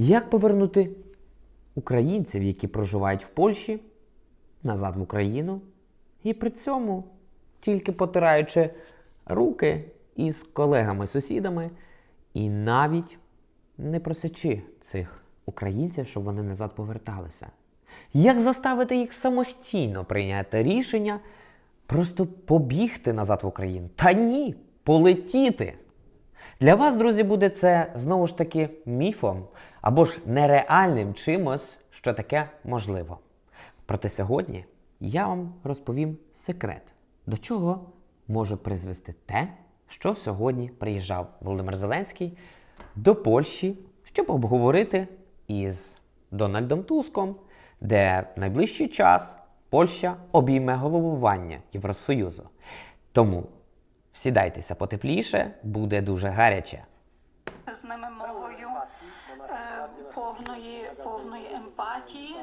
Як повернути українців, які проживають в Польщі, назад в Україну, і при цьому тільки потираючи руки із колегами-сусідами, і навіть не просячи цих українців, щоб вони назад поверталися. Як заставити їх самостійно прийняти рішення просто побігти назад в Україну? Та ні, полетіти. Для вас, друзі, буде це знову ж таки міфом або ж нереальним чимось, що таке можливо. Проте сьогодні я вам розповім секрет, до чого може призвести те, що сьогодні приїжджав Володимир Зеленський до Польщі, щоб обговорити із Дональдом Туском, де в найближчий час Польща обійме головування Євросоюзу. Тому сідайтеся потепліше, буде дуже гаряче. з ними мовою е, повної, повної емпатії.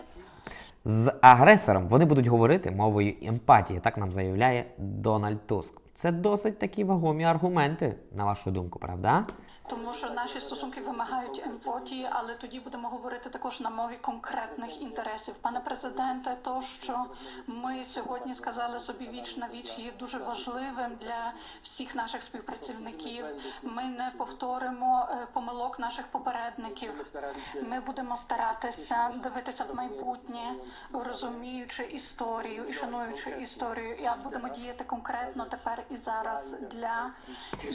З агресором вони будуть говорити мовою емпатії, так нам заявляє Дональд Туск. Це досить такі вагомі аргументи, на вашу думку, правда? Тому що наші стосунки вимагають емпатії, але тоді будемо говорити також на мові конкретних інтересів. Пане президенте, то що ми сьогодні сказали собі віч на віч є дуже важливим для всіх наших співпрацівників. Ми не повторимо е, помилок наших попередників. Ми будемо старатися дивитися в майбутнє, розуміючи історію і шануючи історію. І будемо діяти конкретно тепер і зараз для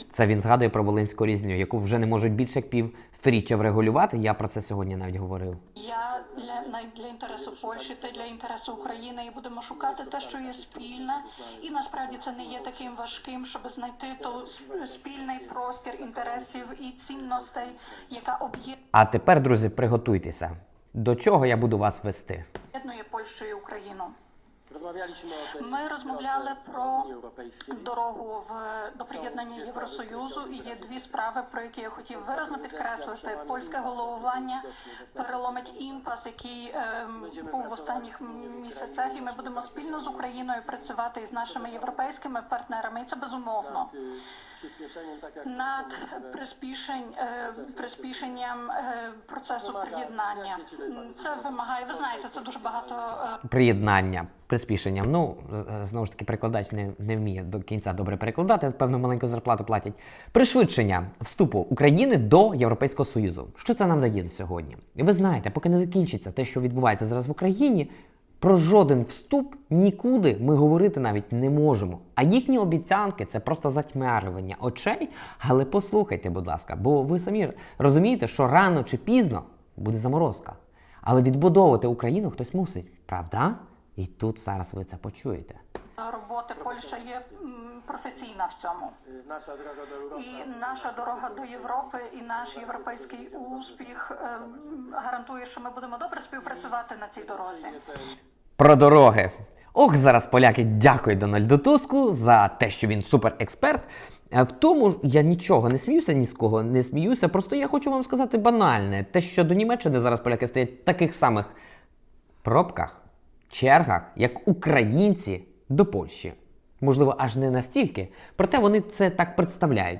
Це він згадує про Волинську різню, яку вже не можуть більше як півсторіччя врегулювати. Я про це сьогодні навіть говорив. Я для для інтересу Польщі та для інтересу України і будемо шукати те, що є спільне, і насправді це не є таким важким, щоб знайти то спільний простір інтересів і цінностей, яка А тепер, друзі, приготуйтеся. До чого я буду вас вести? об'єднує Польщу і Україну. Rozmawialiśmy o tej Ми розмовляли про дорогу в до приєднання Євросоюзу. І є дві справи, про які я хотів виразно підкреслити. Польське головування переломить імпас, який був в останніх місяцях. І ми будемо спільно з Україною працювати і з нашими європейськими партнерами. І це безумовно Над приспішенням процесу приєднання. Це вимагає. Ви знаєте, це дуже багато. Приєднання приспішенням. Ну, знову ж таки, перекладач не, не вміє до кінця добре перекладати, певно, маленьку зарплату платять. Пришвидшення вступу України до Європейського Союзу. Що це нам дає сьогодні? Ви знаєте, поки не закінчиться те, що відбувається зараз в Україні, про жоден вступ нікуди ми говорити навіть не можемо. А їхні обіцянки це просто затьмарювання очей. Але послухайте, будь ласка, бо ви самі розумієте, що рано чи пізно буде заморозка. Але відбудовувати Україну хтось мусить, правда? І тут зараз ви це почуєте. роботи. Польща є професійна в цьому. droga. І наша дорога до Європи, і наш європейський успіх ем, гарантує, що ми будемо добре співпрацювати на цій дорозі. Про дороги. Ох, зараз поляки дякують Дональду Туску за те, що він суперексперт. Е, В тому я нічого не сміюся, ні з кого не сміюся. Просто я хочу вам сказати банальне: те, що до Німеччини зараз поляки стоять в таких самих пробках, чергах, як українці до Польщі. Можливо, аж не настільки. Проте вони це так представляють.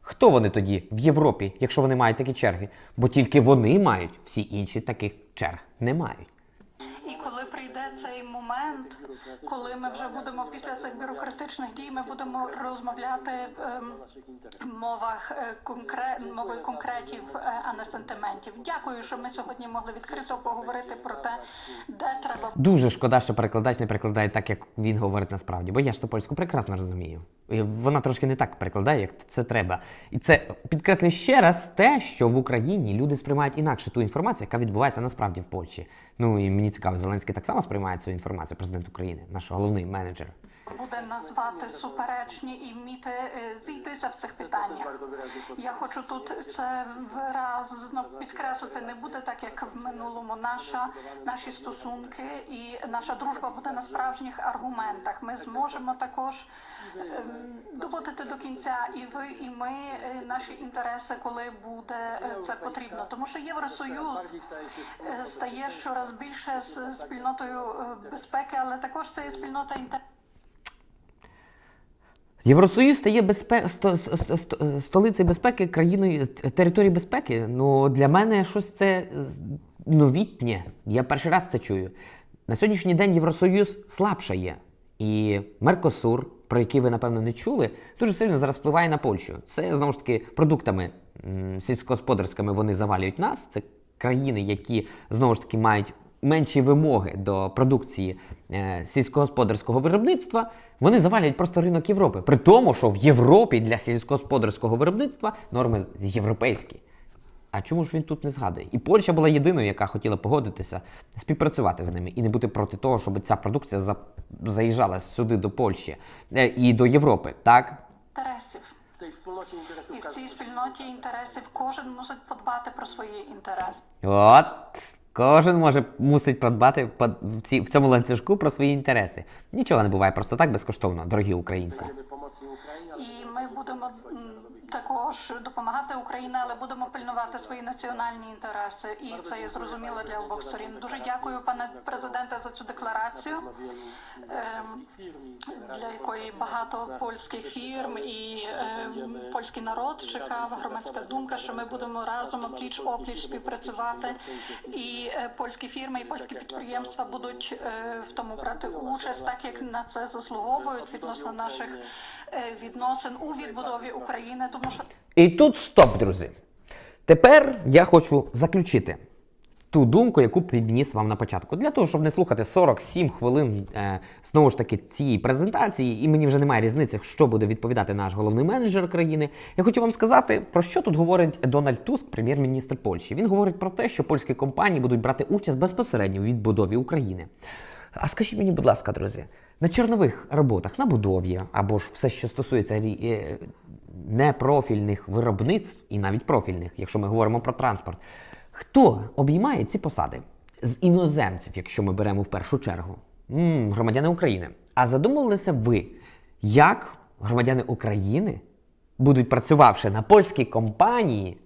Хто вони тоді в Європі, якщо вони мають такі черги? Бо тільки вони мають, всі інші таких черг не мають. І коли прийде цей момент, коли ми вже будемо після цих бюрократичних дій, ми будемо розмовляти ем, мовах е, конкре... мовою конкретів, е, а не сентиментів. Дякую, що ми сьогодні могли відкрито поговорити про те, де треба Дуже шкода, що перекладач не перекладає так, як він говорить насправді, бо я ж то польську прекрасно розумію. Вона трошки не так перекладає, як це треба. І це підкреслює ще раз те, що в Україні люди сприймають інакше ту інформацію, яка відбувається насправді в Польщі. Ну і мені цікаво, Зеленський так само сприймає цю інформацію, президент України, наш головний менеджер. Буде назвати суперечні і вміти е, зійтися в цих питаннях. Я хочу тут це виразно підкреслити. Не буде так, як в минулому. Наша наші стосунки і наша дружба буде на справжніх аргументах. Ми зможемо також ем, доводити до кінця і ви, і ми е, наші інтереси, коли буде е, це потрібно. Тому що Євросоюз стає щораз більше з спільнотою безпеки, але також це є спільнота інтересів. Євросоюз стає безпе... сто... сто... сто- столицею безпеки, країною т- території безпеки. Ну, для мене щось це е, новітнє. Я перший раз це чую. На сьогоднішній день Євросоюз слабшає. І Меркосур, про який ви, напевно, не чули, дуже сильно зараз впливає на Польщу. Це знову ж таки продуктами сільськогосподарськими вони завалюють нас. Це країни, які знову ж таки мають менші вимоги до продукції е, сільськогосподарського виробництва, вони завалюють просто ринок Європи. При тому, що в Європі для сільськогосподарського виробництва норми європейські. А чому ж він тут не згадує? І Польща була єдиною, яка хотіла погодитися, співпрацювати з ними і не бути проти того, щоб ця продукція за- заїжджала сюди до Польщі е, і до Європи. Так? інтересів. І в цій спільноті інтересів кожен мусить подбати про свої інтереси. От кожен може мусить подбати по- в, цьому ланцюжку про свої інтереси. Нічого не буває просто так безкоштовно, дорогі українці. І ми будемо також допомагати Україні, але будемо пильнувати свої національні інтереси. І це є зрозуміло для обох сторін. Дуже дякую, пане президенте, за цю декларацію. Ем, для якої багато польських фірм і е, польський народ чекав громадська думка, що ми будемо разом опліч опліч співпрацювати, і е, польські фірми і польські підприємства будуть е, в тому брати участь, так як на це заслуговують відносно наших е, відносин у відбудові України, І тут стоп, друзі. Тепер я хочу заключити ту думку, яку підніс вам на початку. Для того, щоб не слухати 47 хвилин е, знову ж таки цієї презентації, і мені вже немає різниці, що буде відповідати наш головний менеджер країни. Я хочу вам сказати, про що тут говорить Дональд Туск, прем'єр-міністр Польщі. Він говорить про те, що польські компанії будуть брати участь безпосередньо у відбудові України. А скажіть мені, будь ласка, друзі, на чорнових роботах, на будові або ж все, що стосується е, непрофільних виробництв і навіть профільних, якщо ми говоримо про транспорт, хто обіймає ці посади з іноземців, якщо ми беремо в першу чергу? м громадяни України. А задумувалися ви, як громадяни України будуть працювавши на польській компанії,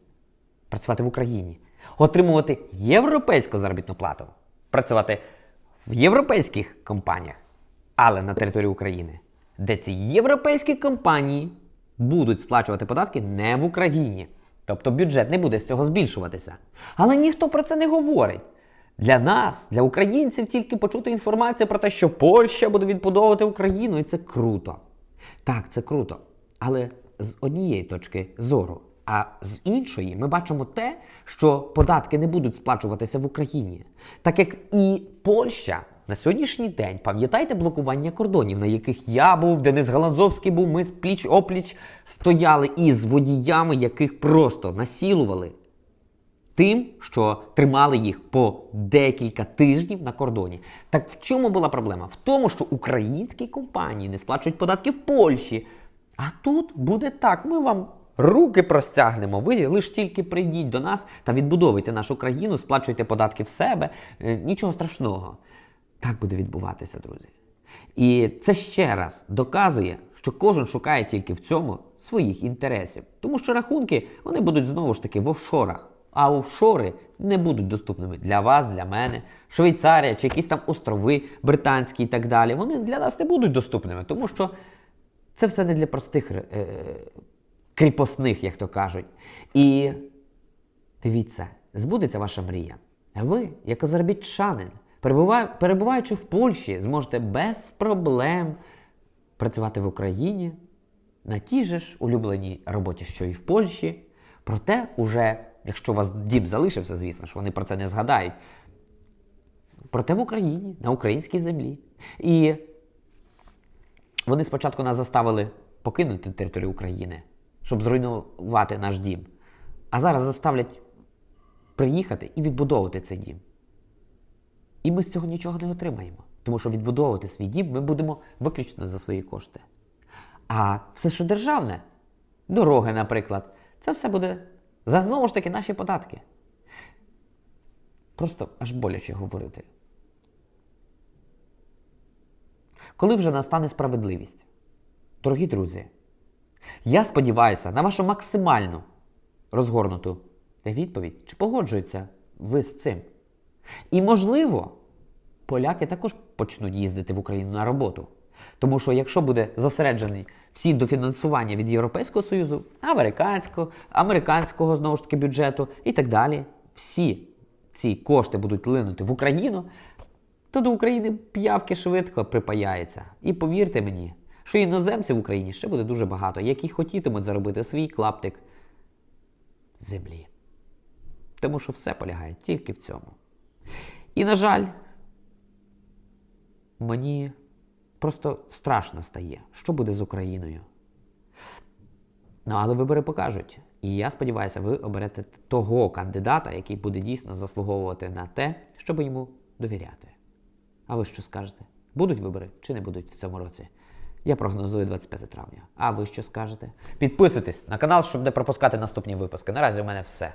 працювати в Україні, отримувати європейську заробітну плату, працювати в європейських компаніях, але на території України, де ці європейські компанії будуть сплачувати податки не в Україні. Тобто бюджет не буде з цього збільшуватися. Але ніхто про це не говорить. Для нас, для українців, тільки почути інформацію про те, що Польща буде відбудовувати Україну, і це круто. Так, це круто. Але з однієї точки зору. А з іншої ми бачимо те, що податки не будуть сплачуватися в Україні. Так як і Польща на сьогоднішній день, пам'ятаєте блокування кордонів, на яких я був, Денис Галанзовський був, ми пліч опліч стояли із водіями, яких просто насілували тим, що тримали їх по декілька тижнів на кордоні. Так в чому була проблема? В тому, що українські компанії не сплачують податки в Польщі. А тут буде так: ми вам руки простягнемо. Ви лише тільки прийдіть до нас та відбудовуйте нашу країну, сплачуйте податки в себе. Е, Нічого страшного. Так буде відбуватися, друзі. І це ще раз доказує, що кожен шукає тільки в цьому своїх інтересів. Тому що рахунки вони будуть знову ж таки в офшорах. А офшори не будуть доступними для вас, для мене, Швейцарія чи якісь там острови британські і так далі. Вони для нас не будуть доступними, тому що це все не для простих е, кріпосних, як то кажуть. І Дивіться, збудеться ваша мрія. Ви, як азербайджанин, перебуваючи в Польщі, зможете без проблем працювати в Україні на тій же ж улюбленій роботі, що і в Польщі. Проте, уже, якщо у вас дім залишився, звісно ж, вони про це не згадають. Проте в Україні, на українській землі. І вони спочатку нас заставили покинути територію України, щоб зруйнувати наш дім. А зараз заставлять приїхати і відбудовувати цей дім. І ми з цього нічого не отримаємо. Тому що відбудовувати свій дім ми будемо виключно за свої кошти. А все, що державне, дороги, наприклад, це все буде за знову ж таки наші податки. Просто аж боляче говорити. Коли вже настане справедливість? Дорогі друзі, я сподіваюся на вашу максимальну розгорнуту відповідь, чи погоджуєтеся ви з цим. І можливо, поляки також почнуть їздити в Україну на роботу. Тому що якщо буде зосереджений всі дофінансування від Європейського Союзу, американського, американського знову ж таки бюджету і так далі, всі ці кошти будуть линути в Україну, то до України п'явки швидко припаяється. І повірте мені, що іноземців в Україні ще буде дуже багато, які хотітимуть заробити свій клаптик землі. Тому що все полягає тільки в цьому. І, на жаль, мені просто страшно стає, що буде з Україною. Ну, але вибори покажуть. І я сподіваюся, ви оберете того кандидата, який буде дійсно заслуговувати на те, щоб йому довіряти. А ви що скажете? Будуть вибори чи не будуть в цьому році? Я прогнозую 25 травня. А ви що скажете? Підписуйтесь на канал, щоб не пропускати наступні випуски. Наразі у мене все.